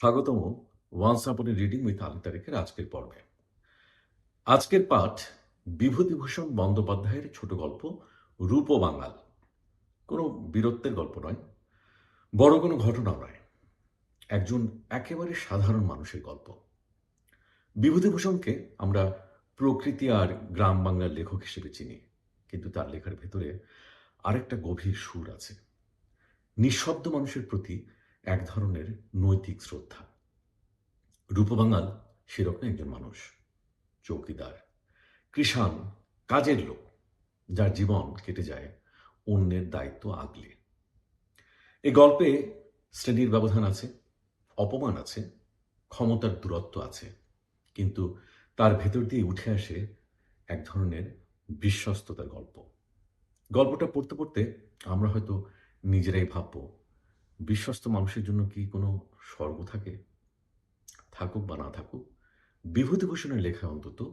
স্বাগতম once upon reading with Ali তারিখের আজকের পর্বে। আজকের পাঠ বিভূতিভূষণ বন্দ্যোপাধ্যায়ের ছোট গল্প রূপ বাঙাল কোনো বীরত্বের গল্প নয়, বড় কোনো ঘটনা নয়, একজন একেবারে সাধারণ মানুষের গল্প। বিভূতিভূষণকে আমরা প্রকৃতি আর গ্রাম বাংলার লেখক হিসেবে চিনি, কিন্তু তার লেখার ভেতরে আরেকটা গভীর সুর আছে। নিঃশব্দ মানুষের প্রতি এক ধরনের নৈতিক শ্রদ্ধা। রূপবাঙাল সেরকম একজন মানুষ, চৌকিদার। কৃষাণ কাজের লোক, যার জীবন কেটে যায় অন্যের দায়িত্ব আগলে। এই গল্পে শ্রেণির ব্যবধান আছে, অপমান আছে, ক্ষমতার দূরত্ব আছে, কিন্তু তার ভেতর দিয়ে উঠে আসে এক ধরনের বিশ্বস্ততার গল্প। গল্পটা পড়তে পড়তে আমরা হয়তো নিজেরাই ভাববো বিশ্বস্ত মানুষের জন্য কি কোনো স্বর্গ থাকে? থাকুক বা না থাকুক বিভূতিভূষণের লেখায় অন্তত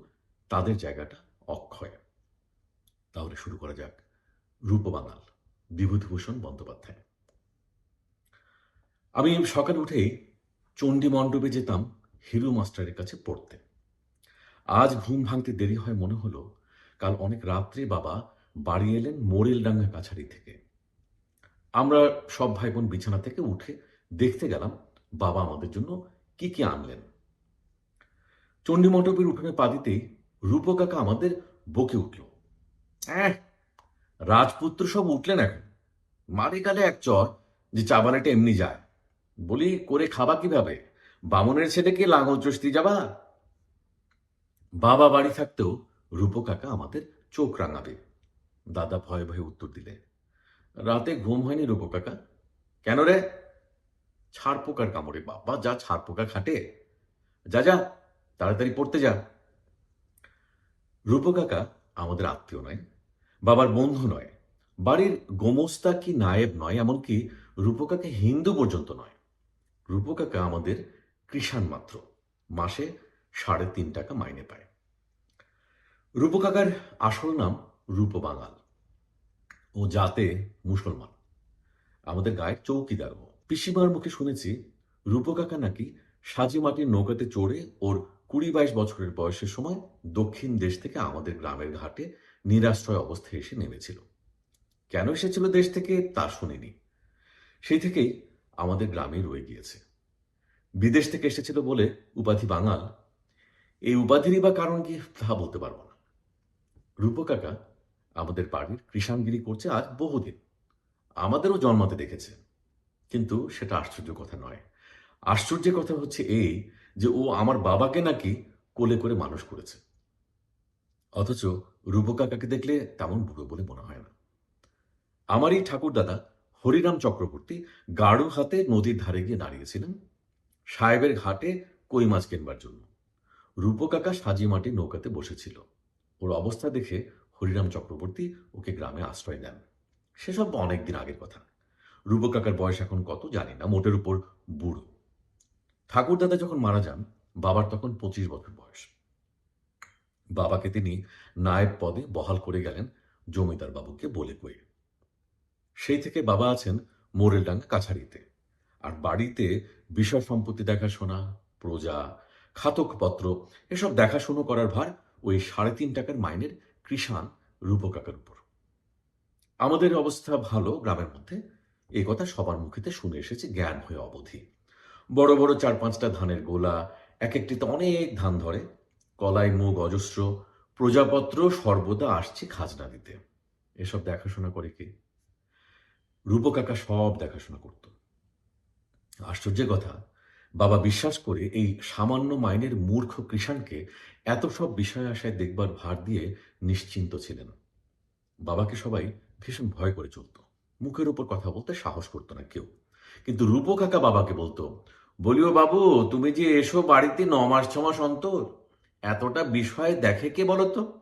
তাদের জায়গাটা অক্ষয়। তাহলে শুরু করা যাক রূপবাঙাল বিভূতিভূষণ বন্দ্যোপাধ্যায়। আমি সকালে উঠেই চণ্ডী মণ্ডপে যেতাম হিরু মাস্টারের কাছে পড়তে। আজ ঘুম ভাঙতে দেরি হয় মনে হলো, কাল অনেক রাত্রে বাবা বাড়ি এলেন মোরেলডাঙ্গা কাছারি থেকে। আমরা সব ভাই বোন বিছানা থেকে উঠে দেখতে গেলাম বাবা আমাদের জন্য কি কি আনলেন। চণ্ডীমণ্ডপের উঠোনে পা দিতেই রূপকাকা আমাদের বকে উঠল। রাজপুত্র সব উঠলেন এখন। মারে গালে এক চর যে চাবানাটা এমনি যায়। বলি, করে খাবা কীভাবে? বামনের ছেলেকে লাঙল চষতে যাবা? বাবা বাড়ি থাকতেও রূপকাকা আমাদের চোখ রাঙাবে। দাদা ভয়ে ভয়ে উত্তর দিলে রাতে ঘুম হয়নি রূপো কাকা। কেন রে? ছাড় পোকার কামড়ে বাবা, যা ছাড় পোকা খাটে। যা যা, তাড়াতাড়ি পড়তে যা। রূপো কাকা আমাদের আত্মীয় নয়, বাবার বন্ধু নয়, বাড়ির গোমস্তা কি নায়েব নয়, এমনকি রূপকাকে হিন্দু পর্যন্ত নয়। রূপকাকা আমাদের কৃষাণ মাত্র, মাসে সাড়ে তিন টাকা মাইনে পায়। রূপকাকার আসল নাম রূপ বাঙাল ও জাতে মুসলমান। আমাদের গায়ের চৌকিদার ও পিসিমার মুখে শুনেছি রূপকাকা নাকি সাজি মাটির নৌকাতে চড়ে ওর কুড়ি বাইশ বছরের বয়সের সময় দক্ষিণ দেশ থেকে আমাদের গ্রামের ঘাটে নিরাশ্রয় অবস্থায় এসে নেমেছিল। কেন এসেছিল দেশ থেকে তা শুনিনি। সেই থেকেই আমাদের গ্রামে রয়ে গিয়েছে। বিদেশ থেকে এসেছিল বলে উপাধি বাঙাল। এই উপাধিরই বা কারণ কি তা বলতে পারব না। রূপকাকা আমাদের বাড়ির কৃষাণগিরি করছে আজ বহুদিন। আমাদেরও জন্মাতে দেখেছে। কিন্তু সেটা আশ্চর্য কথা নয়। আশ্চর্যের কথা হচ্ছে এই যে ও আমার বাবাকে নাকি কোলে করে মানুষ করেছে। অথচ রূপকাকাকে দেখলে তেমন বুড়ো বলে মনে হয় না। আমার এই ঠাকুর দাদা হরিরাম চক্রবর্তী গাঢ় হাতে নদীর ধারে গিয়ে দাঁড়িয়েছিলেন সাহেবের ঘাটে কই মাছ কেনবার জন্য। রূপকাকা সাজি মাটি নৌকাতে বসেছিল। ওর অবস্থা দেখে হরিরাম চক্রবর্তী ওকে গ্রামে আশ্রয় দেন। সেসব অনেকদিন আগের কথা। রূপকাকার বয়স এখন কত জানি না, মোটের উপর বুড়ো। ঠাকুরদাদা যখন মারা যান, বাবার তখন পঁচিশ বছর বয়স। বাবাকে তিনি নায়েব পদে বহাল করে গেলেন জমিদার বাবুকে বলে কয়ে। সেই থেকে বাবা আছেন মোরেলডাঙ্গা কাছারিতে। আর বাড়িতে বিষয় সম্পত্তি দেখাশোনা, প্রজা, খাতকপত্র, এসব দেখাশুনো করার ভার ওই সাড়ে তিন টাকার মাইনের কৃষাণ রূপকাকার উপর। আমাদের অবস্থা ভালো গ্রামের মধ্যে। এ কথা সবার মুখেতে শুনে এসেছে জ্ঞান হয়ে অবধি। বড় বড় চার পাঁচটা ধানের গোলা, এক একটিতে অনেক ধান ধরে। কলাই, মুগ, অজস্র প্রজাপত্র সর্বদা আসছে খাজনা দিতে। এসব দেখাশোনা করে কে? রূপকাকা সব দেখাশোনা করত। আশ্চর্যের কথা, বাবা বিশ্বাস করে এই সামান্য মাইনের মূর্খ কৃষাণকে এত সব বিষয় আশায় দেখবার ভার দিয়ে নিশ্চিন্ত ছিলেন। বাবাকে সবাই ভীষণ ভয় করে চলত। মুখের উপর কথা বলতে সাহস করতো না কেউ। কিন্তু রূপ কাকা বাবাকে বলতো, বলিও বাবু, তুমি যে এসো বাড়িতে ন মাস ছ মাস অন্তর, এতটা বিষয় দেখে কে বলো তো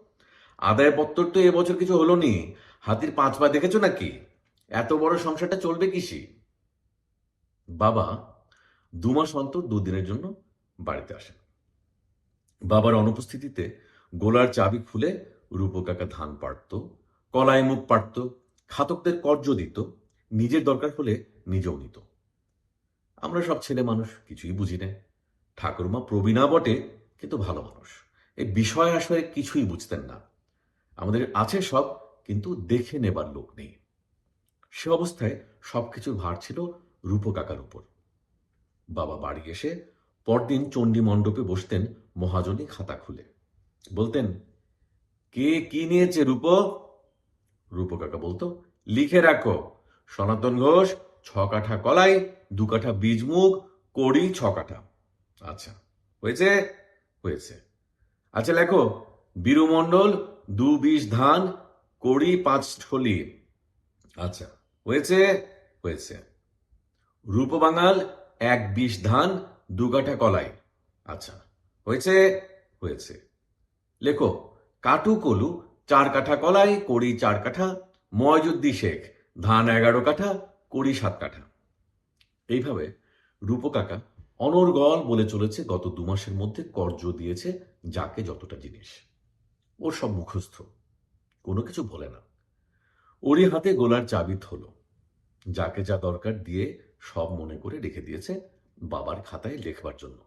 আদায় পত্তর তো এবছর কিছু হলো নি হাতির পাঁচ পা দেখেছ নাকি? এত বড় সংসারটা চলবে কিসি? বাবা দু মাস অন্তর দুদিনের জন্য বাড়িতে আসেন। বাবার অনুপস্থিতিতে গোলার চাবি খুলে রূপকাকা ধান পাড়ত কলায় মুখ পাড়ত, খাতকদের কর্য দিত, নিজের দরকার হলে নিজেও নিত। আমরা সব ছেলে মানুষ, কিছুই বুঝি না। ঠাকুরমা প্রবীণা বটে, কিন্তু ভালো মানুষ। এই বিষয় আসলে কিছুই বুঝতেন না। আমাদের আছে সব, কিন্তু দেখে নেবার লোক নেই। সে অবস্থায় সবকিছুর ভার ছিল রূপকাকার উপর। বাবা বাড়ি এসে পরদিন চণ্ডী মণ্ডপে বসতেন মহাজনী খাতা খুলে। বলতেন, কে কি নিয়েছে রূপ? রূপ কাকা বলতো, লিখে রাখো। সনাতন ঘোষ, ছ কাঠা কলাই, দু কাঠা বীজমুগ কড়ি ছ কাঠা। আচ্ছা হয়েছে? হয়েছে। আচ্ছা লেখো, বীরু মণ্ডল, দু বিশ ধান, কড়ি পাঁচ ঠলি। আচ্ছা হয়েছে? হয়েছে। রূপবাঙাল এক বিশ ধান দু কাঠা কলাই। আচ্ছা হয়েছে? হয়েছে। লেখো, কাটু কলু, চার কাঠা কলাই, কড়ি চার কাঠা, ময়জুদ্দি শেখ, ধান এগারো কাঠা, কড়ি সাত কাঠা। এইভাবে রূপকাকা অনর্গল বলে চলেছে, গত দু মাসের মধ্যে কর্জ দিয়েছে যাকে যতটা জিনিস। ওর সব মুখস্থ। কোনো কিছু বলে না। ওরই হাতে গোলার চাবি হলো যাকে যা দরকার দিয়ে সব মনে করে রেখে দিয়েছে বাবার খাতায় লেখবার জন্য।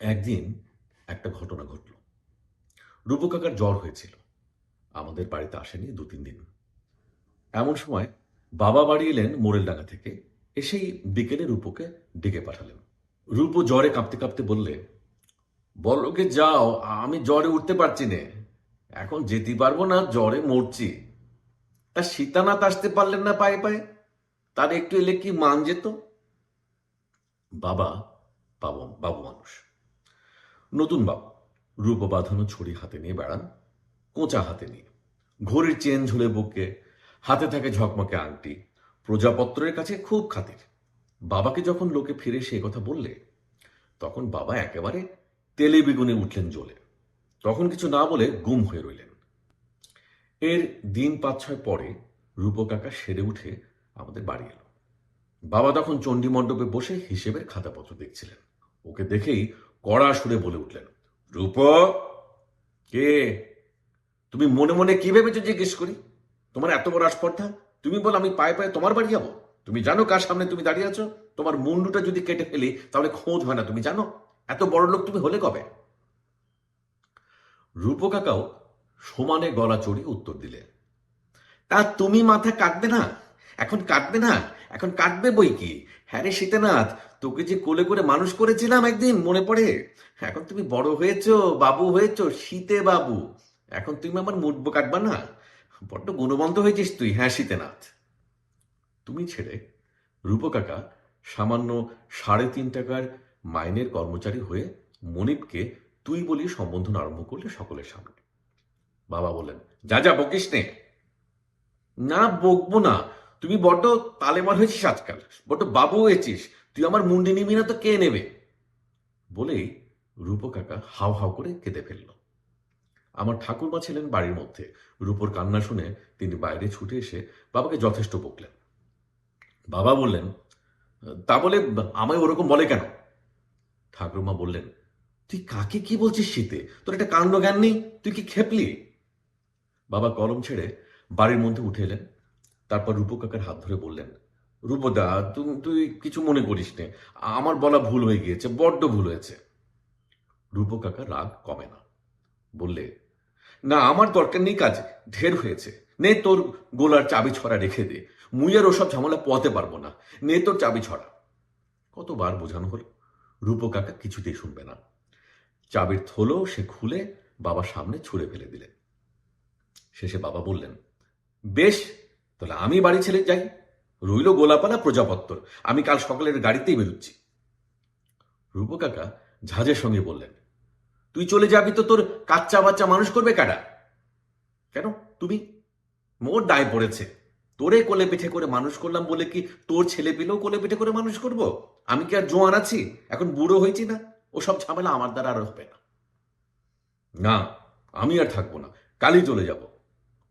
একদিন একটা ঘটনা ঘটল। রূপকাকার জ্বর হয়েছিল। আমাদের বাড়িতে আসেনি দু, তিন দিন। এমন সময় বাবা বাড়ি এলেন মোরেলডাঙ্গা থেকে। এসেই বিকেলে রূপকে ডেকে পাঠালেন। রূপ জ্বরে কাঁপতে কাঁপতে বললে, বলকে যাও, আমি জ্বরে উঠতে পারছি নে। এখন যেতে পারব না, জ্বরে মরছি। তা সীতানাথ আসতে পারলেন না পায়ে পায়ে? তার একটু এলে কি মান যেত? বাবা, বাবু বাবু মানুষ। নতুন বাবু, রূপ বাঁধানো ছড়ি হাতে নিয়ে বেড়ান, কোঁচা হাতে নিয়ে। ঘড়ির চেন ঝুলে বুকে, হাতে থাকে ঝকমকে আংটি, প্রজাপত্রের কাছে খুব খাতির। বাবাকে যখন লোকে ফিরে সে কথা বললে, তখন বাবা একেবারে তেলে বেগুনে উঠলেন জ্বলে তখন কিছু না বলে গুম হয়ে রইলেন। এর দিন পাঁচ ছয় পরে রূপকাকা সেরে উঠে আমাদের বাড়ি এলো। বাবা তখন চণ্ডী মণ্ডপে বসে হিসেবের খাতাপত্র দেখছিলেন। ওকে দেখেই কড়া সুরে বলে উঠলেন, রূপ, কে? তুমি মনে মনে কি ভেবেছো জিজ্ঞেস করি? তোমার এত বড় আস্পর্ধা? তুমি বল আমি পায়ে পায়ে তোমার বাড়ি যাব? তুমি জানো কার সামনে তুমি দাঁড়িয়ে আছো? তোমার মুন্ডুটা যদি কেটে ফেলি, তাহলে খোঁজ হয় না, তুমি জানো? এত বড় লোক তুমি হলে কবে? রূপকাকাও সমানে গলা চড়িয়ে উত্তর দিলে তা তুমি মাথা কাটবে না? এখন কাটবে না? এখন কাটবে বই কি? হ্যাঁ রে সীতানাথ, তোকে যে কোলে করে মানুষ করেছিলাম একদিন, মনে পড়ে? এখন তুমি বড় হয়েছো, বাবু হয়েছো শীতে বাবু। এখন তুমি আমার মুটবো কাটবা না? বড্ড গুণবন্ত হয়েছিস তুই হ্যাঁ শীতেনাথ তুমি ছেড়ে রূপকাকা সামান্য সাড়ে তিন টাকার মাইনের কর্মচারী হয়ে মনিপকে তুই বলি সম্বোধন আরম্ভ করলে সকলের সামনে। বাবা বললেন, যা যা, বকিস নে। না, বকবো না। তুমি বড্ড তালেমার হয়েছিস আজকাল, বড্ড বাবু হয়েছিস, তুই আমার মুন্ডি নিবি না তো কে নেবে? বলেই রূপকাকা হাও হাও করে কেঁদে ফেলল। আমার ঠাকুরমা ছিলেন বাড়ির মধ্যে। রূপর কান্না শুনে তিনি বাইরে ছুটে এসে বাবাকে যথেষ্ট বকলেন। বাবা বললেন, তা বলে আমায় ওরকম বলে কেন? ঠাকুরমা বললেন, তুই কাকে কি বলছিস শীতে? তোর একটা কাণ্ড জ্ঞান নেই? তুই কি খেপলি? বাবা কলম ছেড়ে বাড়ির মধ্যে উঠে এলেন। তারপর রূপকাকার হাত ধরে বললেন, রূপদা তুই তুই কিছু মনে করিস নে। আমার বলা ভুল হয়ে গিয়েছে, বড্ড ভুল হয়েছে। রূপকাকার রাগ কমে না। বললে, না, আমার দরকার নেই কাজ, ঢের হয়েছে। নে তোর গোলার চাবি ছড়া রেখে দে। মুই আর ওসব ঝামেলা পোয়াতে পারব না। নে তোর চাবি ছড়া। কতবার বোঝানো হলো রূপকাকা কিছুতেই শুনবে না। চাবির থলো সে খুলে বাবার সামনে ছুঁড়ে ফেলে দিলেন শেষে বাবা বললেন, বেশ তাহলে আমি বাড়ি ছেড়ে যাই। রইল গোলাপালা প্রজাপত্তর। আমি কাল সকালের গাড়িতেই বেরোচ্ছি। রূপকাকা ঝাঁঝের সঙ্গে বললেন, তুই চলে যাবি তো তোর কাচ্চা বাচ্চা মানুষ করবে কারা? কেন? তুমি? মোর দায় পড়েছে। তোরে কোলে পিঠে করে মানুষ করলাম বলে কি তোর ছেলে পেলেও কোলে পিঠে করে মানুষ করব? আমি কি আর জোয়ান আছি? এখন বুড়ো হয়েছি না? ওসব ঝামেলা আমার দ্বারা আর হবে না। না, আমি আর থাকব না। কালই চলে যাব।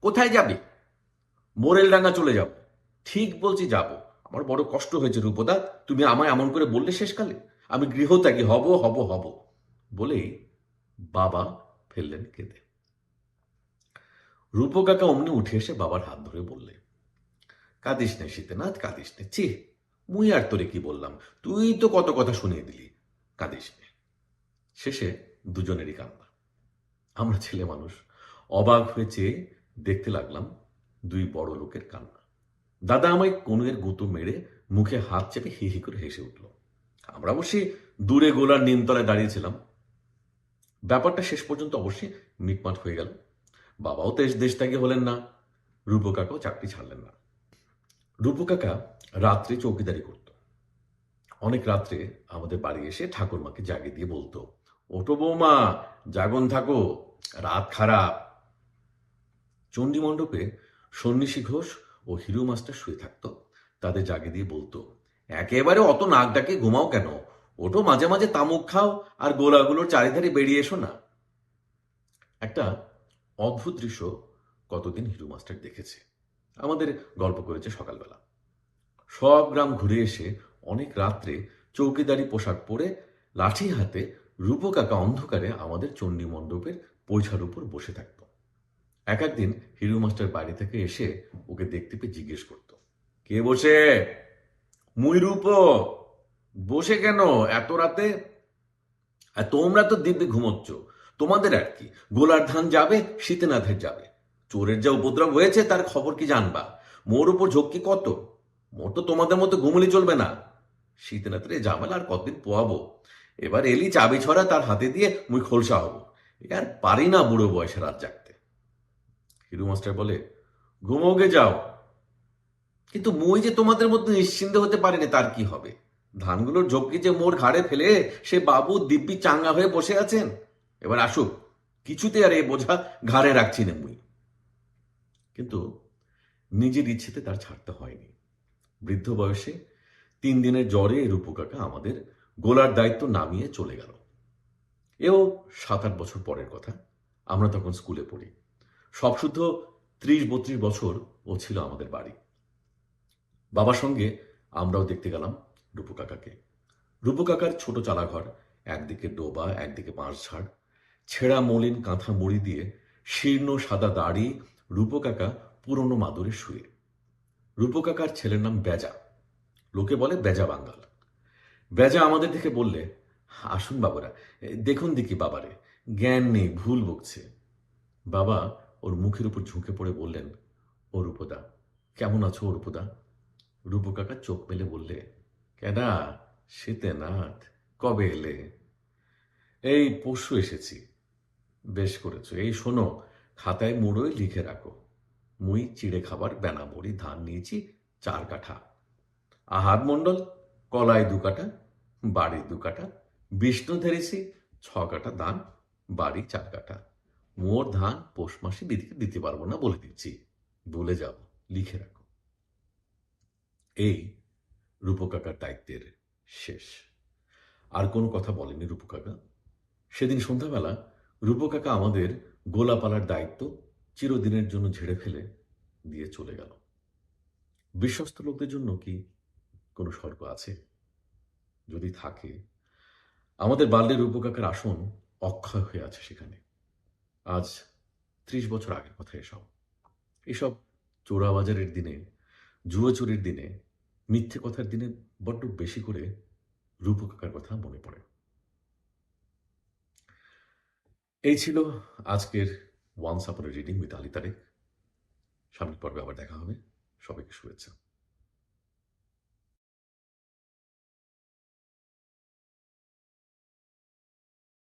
কোথায় যাবি? মোরেলডাঙ্গা চলে যাব ঠিক বলছি যাব। আমার বড় কষ্ট হয়েছে, রূপদা। তুমি আমায় এমন করে বললে শেষকালে? আমি গৃহত্যাগী হব হব হব বলেই বাবা ফেললেন কেঁদে। রূপকাকা অমনি উঠে এসে বাবার হাত ধরে বললে, কাঁদিস নে শীতেনাথ, কাঁদিস নে। চি মুই আর তোরে কি বললাম? তুই তো কত কথা শুনিয়ে দিলি। কাঁদিস নে। শেষে দুজনেরই কান্না। আমরা ছেলে মানুষ, অবাক হয়ে চেয়ে দেখতে লাগলাম দুই বড় লোকের কান্না। দাদা আমায় কনুয়ের গুঁতো মেরে মুখে হাত চেপে হি হি করে হেসে উঠল। আমরা অবশ্যই দূরে গোলার নিমতলায় দাঁড়িয়েছিলাম ব্যাপারটা শেষ পর্যন্ত অবশ্যই মিটমাট হয়ে গেল। বাবাও দেশ দেশ ত্যাগে হলেন না রূপ কাকাও চাকরি ছাড়লেন না। রূপ কাকা রাত্রে চৌকিদারি করত। অনেক রাত্রে আমাদের বাড়ি এসে ঠাকুরমাকে জাগিয়ে দিয়ে বলতো ওটো বৌমা, জাগন থাকো, রাত খারাপ। চণ্ডী মণ্ডপে সন্ন্যাসী ঘোষ ও হিরো মাস্টার শুয়ে থাকতো। তাদের জাগে দিয়ে বলতো, একেবারে অত নাক ডাকে ঘুমাও কেন? ওটো মাঝে মাঝে তামুক খাও আর গোলাগুলোর চারিধারে বেরিয়ে এসো না। একটা অদ্ভুত দৃশ্য কতদিন হিরো মাস্টার দেখেছে। আমাদের গল্প করেছে সকালবেলা। সব গ্রাম ঘুরে এসে অনেক রাত্রে চৌকিদারি পোশাক পরে লাঠি হাতে রূপকাকা অন্ধকারে আমাদের চণ্ডী মণ্ডপের পৈছার উপর বসে থাকত। এক একদিন হিরু মাস্টার বাড়ি থেকে এসে ওকে দেখতে পেয়ে জিজ্ঞেস করত, কে বসে? মুই রূপ। বসে কেন? এত রাতে? আর তোমরা তো দিব্যি ঘুমোচ্ছ। তোমাদের আর কি? গোলার ধান যাবে, শীতনাথের যাবে। চোরের যা উপদ্রব হয়েছে, তার খবর কি জানবা? মোর উপর ঝক্কি কত? মোর তো তোমাদের মতো ঘুমলি চলবে না। শীতনাথের ঝামেলা আর কতদিন পোয়াবো? এবার এলি চাবি ছড়া তার হাতে দিয়ে মুই খোলসা হব। এ আর পারি না বুড়ো বয়সে রাত জাগতে। হিরু মাস্টার বলে, ঘুমোগে যাও। কিন্তু মই যে তোমাদের মধ্যে নিশ্চিন্ত হতে পারিনি, তার কি হবে? ধানগুলোর ঝক্কি যে মোর ঘাড়ে ফেলে, সে বাবু দিব্যি চাঙ্গা হয়ে বসে আছেন? এবার আসুক, কিছুতে আর এ বোঝা ঘাড়ে রাখছি না মুই। কিন্তু নিজের ইচ্ছেতে তার ছাড়তে হয়নি। বৃদ্ধ বয়সে তিন দিনের জ্বরে রূপকাকা আমাদের গোলার দায়িত্ব নামিয়ে চলে গেল। এও সাত আট বছর পরের কথা, আমরা তখন স্কুলে পড়ি। সব শুদ্ধ ত্রিশ বত্রিশ বছর ও ছিল আমাদের বাড়ি। বাবার সঙ্গে আমরাও দেখতে গেলাম রূপকাকাকে রূপকাকার ছোট চালাঘর, একদিকে ডোবা, একদিকে বাঁশ ঝাড়, ছেঁড়া মলিন কাঁথা মুড়ি দিয়ে শীর্ণ সাদা দাড়ি রূপকাকা পুরনো মাদুরে শুয়ে। রূপকাকার ছেলের নাম বেজা। লোকে বলে বেজা বাঙ্গাল। বেজা আমাদের দেখে বললে, আসুন বাবারা দেখুন দেখি বাবারে, জ্ঞান নেই, ভুল বকছে। বাবা ওর মুখের উপর ঝুঁকে পড়ে বললেন, ও রূপদা, কেমন আছো রূপদা? রূপকাকা চোখ মেলে বললে কেডা শীতে নাথ কবে এলে? এই পরশু এসেছি। বেশ করেছ। এই শোনো, খাতায় মুড়োয় লিখে রাখো। মুই চিড়ে খাবার বেনাবড়ি ধান নিয়েছি, চার কাঠা। আহাদ মণ্ডল কলায় দু কাঠা, বাড়ি দু কাঠা, বিষ্ণু ধরেছি, ছ কাঠা দান বাড়ি চার কাঠা। মোর ধান পৌষ মাসে দিতে পারব না বলে দিচ্ছি। বলে যাও লিখে রাখো। এই রূপকাকার দায়িত্বের শেষ। আর কোনো কথা বলেনি রূপকাকা সেদিন সন্ধ্যাবেলা রূপকাকা আমাদের গোলাপালার দায়িত্ব চিরদিনের জন্য ঝেড়ে ফেলে দিয়ে চলে গেল। বিশ্বস্ত লোকদের জন্য কি কোনো স্বর্গ আছে? যদি থাকে, আমাদের বাল্যের রূপকাকার আসন অক্ষয় হয়ে আছে সেখানে। আজ ত্রিশ বছর আগের কথা এসব। এসব চোরাবাজারের দিনে, জুয়ো চুরির দিনে, মিথ্যে কথার দিনে বড্ড বেশি করে রূপকাকার কথা মনে পড়ে। এই ছিল আজকের ওয়ান্স আপন রিডিং উইথ আলি তারেক সামনের পর্বে আবার দেখা হবে। সবাইকে শুভেচ্ছা।